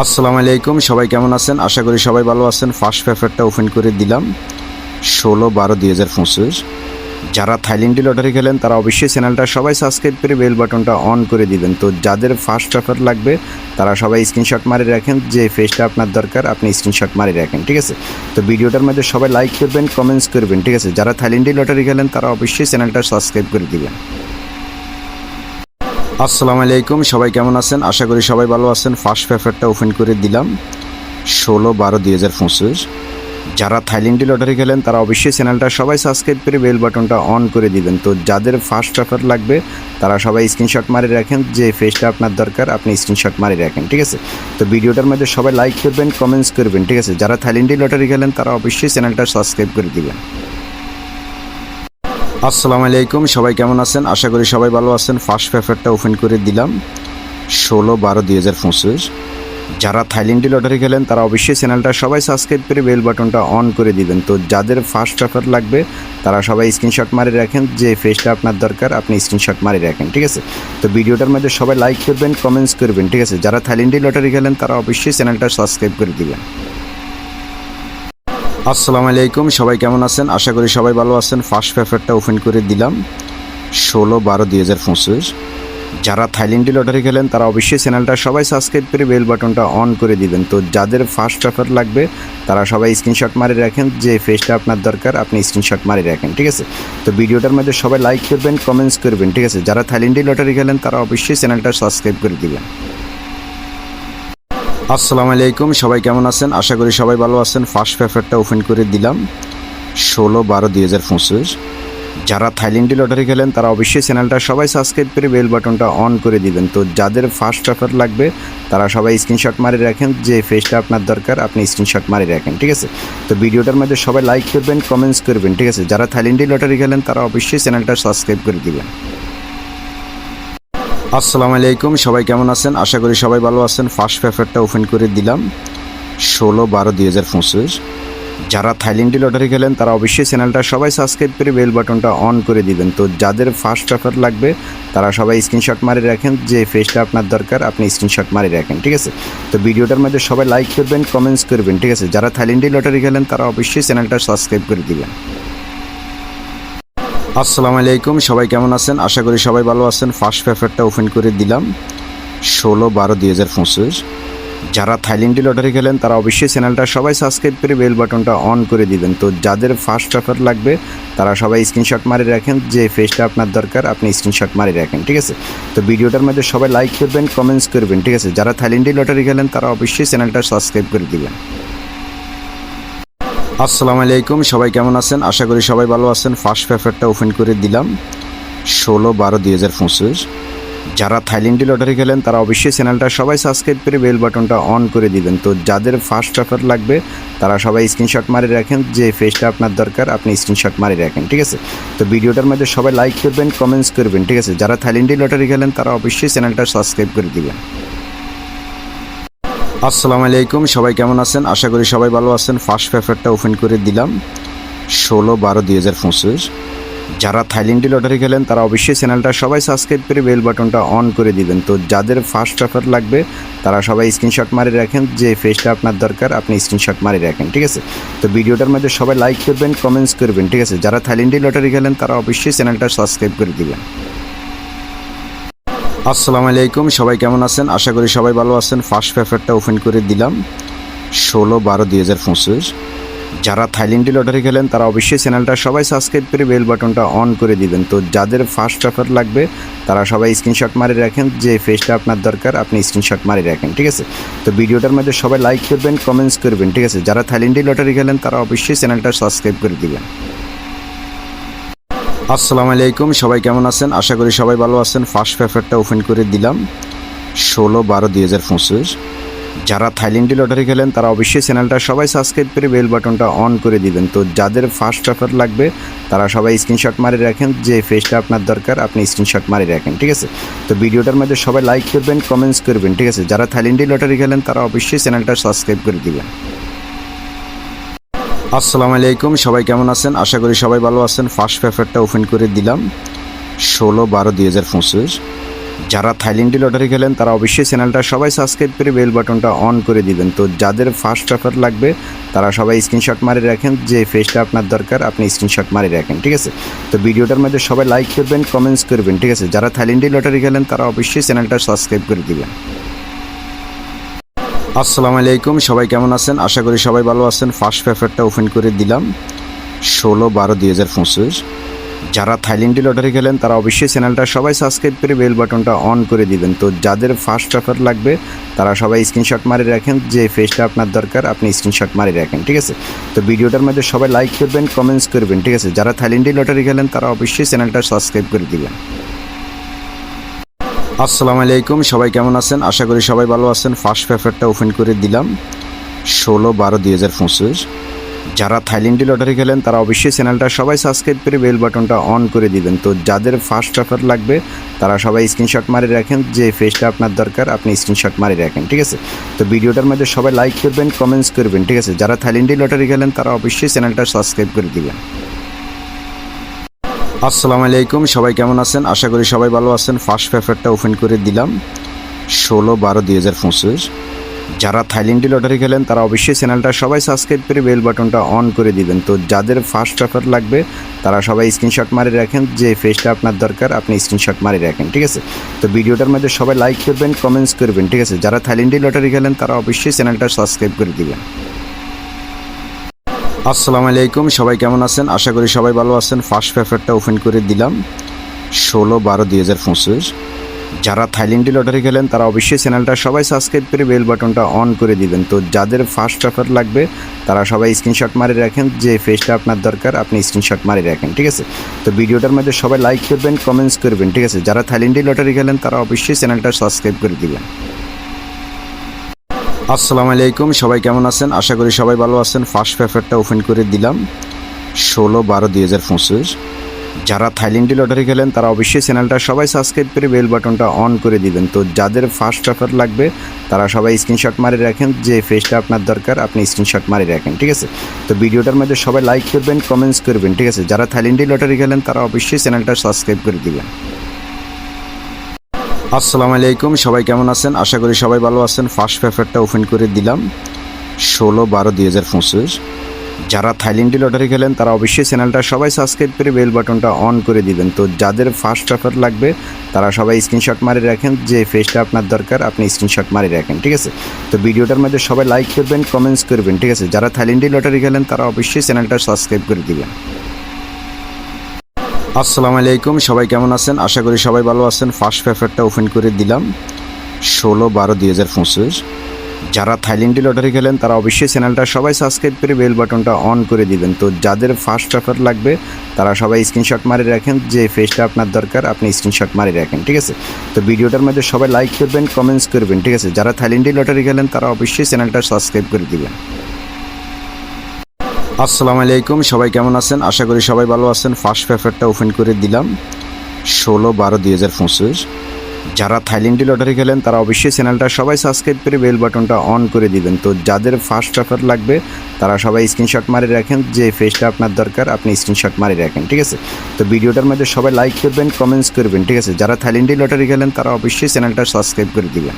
আসসালামু আলাইকুম, সবাই কেমন আছেন? আশা করি সবাই ভালো আছেন। ফার্স্ট পেপারটা ওপেন করে দিলাম। ষোলো বারো দুই হাজার পঁচিশ। যারা থাইল্যান্ডে লটারি খেলেন, তারা অবশ্যই চ্যানেলটা সবাই সাবস্ক্রাইব করে বেল বাটনটা অন করে দিবেন। তো যাদের ফার্স্ট পেপার লাগবে, তারা সবাই স্ক্রিনশট মারি রাখেন, যে ফেসটা আপনার দরকার, আপনি স্ক্রিনশট মারি রাখেন, ঠিক আছে? তো ভিডিওটার মধ্যে সবাই লাইক করবেন কমেন্টস করবেন, ঠিক আছে? যারা থাইল্যান্ডে লটারি খেলেন, তারা অবশ্যই চ্যানেলটা সাবস্ক্রাইব করে দিবেন। আসসালামু আলাইকুম, সবাই কেমন আছেন? আশা করি সবাই ভালো আছেন। ফার্স্ট পেপারটা ওপেন করে দিলাম। ষোলো বারো দুই হাজার পঁচিশ। যারা থাইল্যান্ডে লটারি খেলেন, তারা অবশ্যই চ্যানেলটা সবাই সাবস্ক্রাইব করে বেল বাটনটা অন করে দিবেন। তো যাদের ফার্স্ট পেপার লাগবে, তারা সবাই স্ক্রিনশট মারি রাখেন যে ফেসটা আপনার দরকার, আপনি স্ক্রিনশট মারি রাখেন, ঠিক আছে? তো ভিডিওটার মধ্যে সবাই লাইক করবেন কমেন্টস করবেন, ঠিক আছে? যারা থাইল্যান্ডে লটারি খেলেন, তারা অবশ্যই চ্যানেলটা সাবস্ক্রাইব করে দিবেন। আসসালামু আলাইকুম, সবাই কেমন আছেন? আশা করি সবাই ভালো আছেন। ফার্স্ট পেপারটা ওপেন করে দিলাম। ষোলো বারো দুই হাজার পঁচিশ। যারা থাইল্যান্ডে লটারি খেলেন, তারা অবশ্যই চ্যানেলটা সবাই সাবস্ক্রাইব করে বেল বাটনটা অন করে দিবেন। তো যাদের ফার্স্ট পেপার লাগবে, তারা সবাই স্ক্রিনশট মারি রাখেন। যে ফেসটা আপনার দরকার, আপনি স্ক্রিনশট মারি রাখেন, ঠিক আছে? তো ভিডিওটার মধ্যে সবাই লাইক করবেন কমেন্টস করবেন, ঠিক আছে? যারা থাইল্যান্ডে লটারি খেলেন, তারা অবশ্যই চ্যানেলটা সাবস্ক্রাইব করে দিবেন। আসসালামু আলাইকুম, সবাই কেমন আছেন? আশা করি সবাই ভালো আছেন। ফার্স্ট পেপারটা ওপেন করে দিলাম। ষোলো বারো দুই হাজার পঁচিশ। যারা থাইল্যান্ডে লটারি খেলেন, তারা অবশ্যই চ্যানেলটা সবাই সাবস্ক্রাইব করে বেল বাটনটা অন করে দিবেন। তো যাদের ফার্স্ট পেপার লাগবে, তারা সবাই স্ক্রিনশট মারি রাখেন। যে ফেসটা আপনার দরকার, আপনি স্ক্রিনশট মারি রাখেন, ঠিক আছে? তো ভিডিওটার মধ্যে সবাই লাইক করবেন কমেন্টস করবেন, ঠিক আছে? যারা থাইল্যান্ডে লটারি খেলেন, তারা অবশ্যই চ্যানেলটা সাবস্ক্রাইব করে দিবেন। আসসালামু আলাইকুম, সবাই কেমন আছেন? আশা করি সবাই ভালো আছেন। ফার্স্ট পেপারটা ওপেন করে দিলাম। ষোলো বারো দুই হাজার পঁচিশ। যারা থাইল্যান্ডে লটারি খেলেন, তারা অবশ্যই চ্যানেলটা সবাই সাবস্ক্রাইব করে বেল বাটনটা অন করে দিবেন। তো যাদের ফার্স্ট পেপার লাগবে, তারা সবাই স্ক্রিনশট মারি রাখেন যে ফেসটা আপনার দরকার, আপনি স্ক্রিনশট মারি রাখেন, ঠিক আছে? তো ভিডিওটার মধ্যে সবাই লাইক করবেন কমেন্টস করবেন, ঠিক আছে? যারা থাইল্যান্ডে লটারি খেলেন, তারা অবশ্যই চ্যানেলটা সাবস্ক্রাইব করে দিবেন। আসসালামু আলাইকুম, সবাই কেমন আছেন? আশা করি সবাই ভালো আছেন। ফার্স্ট পেপারটা ওপেন করে দিলাম। ষোলো বারো দুই হাজার পঁচিশ। যারা থাইল্যান্ডে লটারি খেলেন, তারা অবশ্যই চ্যানেলটা সবাই সাবস্ক্রাইব করে বেল বাটনটা অন করে দিবেন। তো যাদের ফার্স্ট পেপার লাগবে, তারা সবাই স্ক্রিনশট মারি রাখেন। যে ফেসটা আপনার দরকার, আপনি স্ক্রিনশট মারি রাখেন, ঠিক আছে? তো ভিডিওটার মধ্যে সবাই লাইক করবেন কমেন্টস করবেন, ঠিক আছে? যারা থাইল্যান্ডে লটারি খেলেন, তারা অবশ্যই চ্যানেলটা সাবস্ক্রাইব করে দিবেন। আসসালামু আলাইকুম, সবাই কেমন আছেন? আশা করি সবাই ভালো আছেন। ফার্স্ট পেপারটা ওপেন করে দিলাম। ষোলো বারো দুই হাজার পঁচিশ। যারা থাইল্যান্ডে লটারি খেলেন, তারা অবশ্যই চ্যানেলটা সবাই সাবস্ক্রাইব করে বেল বাটনটা অন করে দিবেন। তো যাদের ফার্স্ট পেপার লাগবে, তারা সবাই স্ক্রিনশট মারি রাখেন। যে ফেসটা আপনার দরকার, আপনি স্ক্রিনশট মারি রাখেন, ঠিক আছে? তো ভিডিওটার মধ্যে সবাই লাইক করবেন কমেন্টস করবেন, ঠিক আছে? যারা থাইল্যান্ডে লটারি খেলেন, তারা অবশ্যই চ্যানেলটা সাবস্ক্রাইব করে দিবেন। আসসালামু আলাইকুম, সবাই কেমন আছেন? আশা করি সবাই ভালো আছেন। ফার্স্ট পেপারটা ওপেন করে দিলাম। ষোলো বারো দুই হাজার পঁচিশ। যারা থাইল্যান্ডে লটারি খেলেন, তারা অবশ্যই চ্যানেলটা সবাই সাবস্ক্রাইব করে বেল বাটনটা অন করে দিবেন। তো যাদের ফার্স্ট পেপার লাগবে, তারা সবাই স্ক্রিনশট মারি রাখেন। যে ফেসটা আপনার দরকার, আপনি স্ক্রিনশট মারি রাখেন, ঠিক আছে? তো ভিডিওটার মধ্যে সবাই লাইক করবেন কমেন্টস করবেন, ঠিক আছে? যারা থাইল্যান্ডে লটারি খেলেন, তারা অবশ্যই চ্যানেলটা সাবস্ক্রাইব করে দিবেন। আসসালামু আলাইকুম, সবাই কেমন আছেন? আশা করি সবাই ভালো আছেন। ফার্স্ট পেপারটা ওপেন করে দিলাম। ষোলো বারো দুই হাজার পঁচিশ। যারা থাইল্যান্ডে লটারি খেলেন, তারা অবশ্যই চ্যানেলটা সবাই সাবস্ক্রাইব করে বেল বাটনটা অন করে দিবেন। তো যাদের ফার্স্ট পেপার লাগবে, তারা সবাই স্ক্রিনশট মারি রাখেন, যে ফেসটা আপনার দরকার, আপনি স্ক্রিনশট মারি রাখেন, ঠিক আছে? তো ভিডিওটার মধ্যে সবাই লাইক করবেন কমেন্টস করবেন, ঠিক আছে? যারা থাইল্যান্ডে লটারি খেলেন, তারা অবশ্যই চ্যানেলটা সাবস্ক্রাইব করে দিবেন। আসসালামু আলাইকুম, সবাই কেমন আছেন? আশা করি সবাই ভালো আছেন। ফার্স্ট পেপারটা ওপেন করে দিলাম। ষোলো বারো দুই হাজার পঁচিশ। যারা থাইল্যান্ডে লটারি খেলেন, তারা অবশ্যই চ্যানেলটা সবাই সাবস্ক্রাইব করে বেল বাটনটা অন করে দিবেন। তো যাদের ফার্স্ট পেপার লাগবে, তারা সবাই স্ক্রিনশট মারি রাখেন। যে ফেসটা আপনার দরকার, আপনি স্ক্রিনশট মারি রাখেন, ঠিক আছে? তো ভিডিওটার মধ্যে সবাই লাইক করবেন কমেন্টস করবেন, ঠিক আছে? যারা থাইল্যান্ডে লটারি খেলেন, তারা অবশ্যই চ্যানেলটা সাবস্ক্রাইব করে দিবেন। আসসালামু আলাইকুম, সবাই কেমন আছেন? আশা করি সবাই ভালো আছেন। ফার্স্ট পেপারটা ওপেন করে দিলাম। ষোলো বারো দুই হাজার পঁচিশ। যারা থাইল্যান্ডে লটারি খেলেন, তারা অবশ্যই চ্যানেলটা সবাই সাবস্ক্রাইব করে বেল বাটনটা অন করে দিবেন। তো যাদের ফার্স্ট পেপার লাগবে, তারা সবাই স্ক্রিনশট মারি রাখেন। যে ফেসটা আপনার দরকার, আপনি স্ক্রিনশট মারি রাখেন, ঠিক আছে? তো ভিডিওটার মধ্যে সবাই লাইক করবেন কমেন্টস করবেন, ঠিক আছে? যারা থাইল্যান্ডে লটারি খেলেন, তারা অবশ্যই চ্যানেলটা সাবস্ক্রাইব করে দিবেন। আসসালামু আলাইকুম, সবাই কেমন আছেন? আশা করি সবাই ভালো আছেন। ফার্স্ট পেপারটা ওপেন করে দিলাম। ষোলো বারো দুই হাজার পঁচিশ। যারা থাইল্যান্ডি লটারি খেলেন, তারা অবশ্যই চ্যানেলটা সবাই সাবস্ক্রাইব করে বেল বাটনটা অন করে দিবেন। তো যাদের ফার্স্ট পেপার লাগবে, তারা সবাই স্ক্রিনশট মারি রাখেন। যে ফেসটা আপনার দরকার, আপনি স্ক্রিনশট মারি রাখেন, ঠিক আছে? তো ভিডিওটার মধ্যে সবাই লাইক করবেন কমেন্টস করবেন, ঠিক আছে? যারা থাইল্যান্ডি লটারি খেলেন, তারা অবশ্যই চ্যানেলটা সাবস্ক্রাইব করে দিবেন। আসসালামু আলাইকুম, সবাই কেমন আছেন? আশা করি সবাই ভালো আছেন। ফার্স্ট পেপারটা ওপেন করে দিলাম। ষোলো বারো দুই হাজার পঁচিশ। যারা থাইল্যান্ডি লটারি খেলেন, তারা অবশ্যই চ্যানেলটা সবাই সাবস্ক্রাইব করে বেল বাটনটা অন করে দিবেন। তো যাদের ফার্স্ট পেপার লাগবে, তারা সবাই স্ক্রিনশট মারি রাখেন। যে ফেসটা আপনার দরকার, আপনি স্ক্রিনশট মারি রাখেন, ঠিক আছে? তো ভিডিওটার মধ্যে সবাই লাইক করবেন কমেন্টস করবেন, ঠিক আছে? যারা থাইল্যান্ডি লটারি খেলেন, তারা অবশ্যই চ্যানেলটা সাবস্ক্রাইব করে দিবেন। আসসালামু আলাইকুম, সবাই কেমন আছেন? আশা করি সবাই ভালো আছেন। ফার্স্ট পেপারটা ওপেন করে দিলাম। ষোলো বারো দুই হাজার পঁচিশ। যারা থাইল্যান্ডি লটারি খেলেন, তারা অবশ্যই চ্যানেলটা সবাই সাবস্ক্রাইব করে বেল বাটনটা অন করে দিবেন। তো যাদের ফার্স্ট পেপার লাগবে, তারা সবাই স্ক্রিনশট মারি রাখেন। যে ফেসটা আপনার দরকার, আপনি স্ক্রিনশট মারি রাখেন, ঠিক আছে? তো ভিডিওটার মধ্যে সবাই লাইক করবেন কমেন্টস করবেন, ঠিক আছে? যারা থাইল্যান্ডি লটারি খেলেন, তারা অবশ্যই চ্যানেলটা সাবস্ক্রাইব করে দিবেন। আসসালামু আলাইকুম, সবাই কেমন আছেন? আশা করি সবাই ভালো আছেন। ফার্স্ট পেপারটা ওপেন করে দিলাম। ষোলো বারো দুই হাজার পঁচিশ। যারা থাইল্যান্ডি লটারি খেলেন, তারা অবশ্যই চ্যানেলটা সবাই সাবস্ক্রাইব করে বেল বাটনটা অন করে দিবেন। তো যাদের ফার্স্ট পেপার লাগবে, তারা সবাই স্ক্রিনশট মারি রাখেন। যে ফেসটা আপনার দরকার, আপনি স্ক্রিনশট মারি রাখেন, ঠিক আছে? তো ভিডিওটার মধ্যে সবাই লাইক করবেন কমেন্টস করবেন, ঠিক আছে? যারা থাইল্যান্ডি লটারি খেলেন, তারা অবশ্যই চ্যানেলটা সাবস্ক্রাইব করে দিবেন। আসসালামু আলাইকুম, সবাই কেমন আছেন? আশা করি সবাই ভালো আছেন। ফার্স্ট পেপারটা ওপেন করে দিলাম। ষোলো বারো দুই হাজার পঁচিশ। যারা থাইল্যান্ডি লটারি খেলেন, তারা অবশ্যই চ্যানেলটা সবাই সাবস্ক্রাইব করে বেল বাটনটা অন করে দিবেন। তো যাদের ফার্স্ট পেপার লাগবে, তারা সবাই স্ক্রিনশট মারি রাখেন। যে ফেসটা আপনার দরকার, আপনি স্ক্রিনশট মারি রাখেন, ঠিক আছে? তো ভিডিওটার মধ্যে সবাই লাইক করবেন কমেন্টস করবেন, ঠিক আছে? যারা থাইল্যান্ডি লটারি খেলেন, তারা অবশ্যই চ্যানেলটা সাবস্ক্রাইব করে দিবেন। আসসালামু আলাইকুম, সবাই কেমন আছেন? আশা করি সবাই ভালো আছেন। ফার্স্ট পেপারটা ওপেন করে দিলাম। ষোলো বারো দুই হাজার পঁচিশ। যারা থাইল্যান্ডি লটারি খেলেন, তারা অবশ্যই চ্যানেলটা সবাই সাবস্ক্রাইব করে বেল বাটনটা অন করে দিবেন। তো যাদের ফার্স্ট পেপার লাগবে, তারা সবাই স্ক্রিনশট মারি রাখেন। যে ফেসটা আপনার দরকার, আপনি স্ক্রিনশট মারি রাখেন, ঠিক আছে? তো ভিডিওটার মধ্যে সবাই লাইক করবেন কমেন্টস করবেন, ঠিক আছে? যারা থাইল্যান্ডি লটারি খেলেন, তারা অবশ্যই চ্যানেলটা সাবস্ক্রাইব করে দিবেন। আসসালামু আলাইকুম, সবাই কেমন আছেন? আশা করি সবাই ভালো আছেন। ফার্স্ট পেপারটা ওপেন করে দিলাম। ষোলো বারো দুই হাজার পঁচিশ। যারা থাইল্যান্ডি লটারি খেলেন, তারা অবশ্যই চ্যানেলটা সবাই সাবস্ক্রাইব করে বেল বাটনটা অন করে দিবেন। তো যাদের ফার্স্ট পেপার লাগবে, তারা সবাই স্ক্রিনশট মারি রাখেন। যে ফেসটা আপনার দরকার, আপনি স্ক্রিনশট মারি রাখেন, ঠিক আছে? তো ভিডিওটার মধ্যে সবাই লাইক করবেন কমেন্টস করবেন, ঠিক আছে? যারা থাইল্যান্ডি লটারি খেলেন, তারা অবশ্যই চ্যানেলটা সাবস্ক্রাইব করে দিবেন। আসসালামু আলাইকুম, সবাই কেমন আছেন? আশা করি সবাই ভালো আছেন। ফার্স্ট পেপারটা ওপেন করে দিলাম। ষোলো বারো দুই হাজার পঁচিশ। যারা থাইল্যান্ডি লটারি খেলেন, তারা অবশ্যই চ্যানেলটা সবাই সাবস্ক্রাইব করে বেল বাটনটা অন করে দিবেন। তো যাদের ফার্স্ট পেপার লাগবে, তারা সবাই স্ক্রিনশট মারি রাখেন। যে ফেসটা আপনার দরকার, আপনি স্ক্রিনশট মারি রাখেন, ঠিক আছে? তো ভিডিওটার মধ্যে সবাই লাইক করবেন কমেন্টস করবেন, ঠিক আছে? যারা থাইল্যান্ডি লটারি খেলেন, তারা অবশ্যই চ্যানেলটা সাবস্ক্রাইব করে দিবেন। আসসালামু আলাইকুম, সবাই কেমন আছেন? আশা করি সবাই ভালো আছেন। ফার্স্ট পেপারটা ওপেন করে দিলাম। ষোলো বারো দুই হাজার পঁচিশ। যারা থাইল্যান্ডি লটারি খেলেন, তারা অবশ্যই চ্যানেলটা সবাই সাবস্ক্রাইব করে বেল বাটনটা অন করে দিবেন। তো যাদের ফার্স্ট পেপার লাগবে, তারা সবাই স্ক্রিনশট মারি রাখেন। যে ফেসটা আপনার দরকার, আপনি স্ক্রিনশট মারি রাখেন, ঠিক আছে? তো ভিডিওটার মধ্যে সবাই লাইক করবেন কমেন্টস করবেন, ঠিক আছে? যারা থাইল্যান্ডি লটারি খেলেন, তারা অবশ্যই চ্যানেলটা সাবস্ক্রাইব করে দিবেন।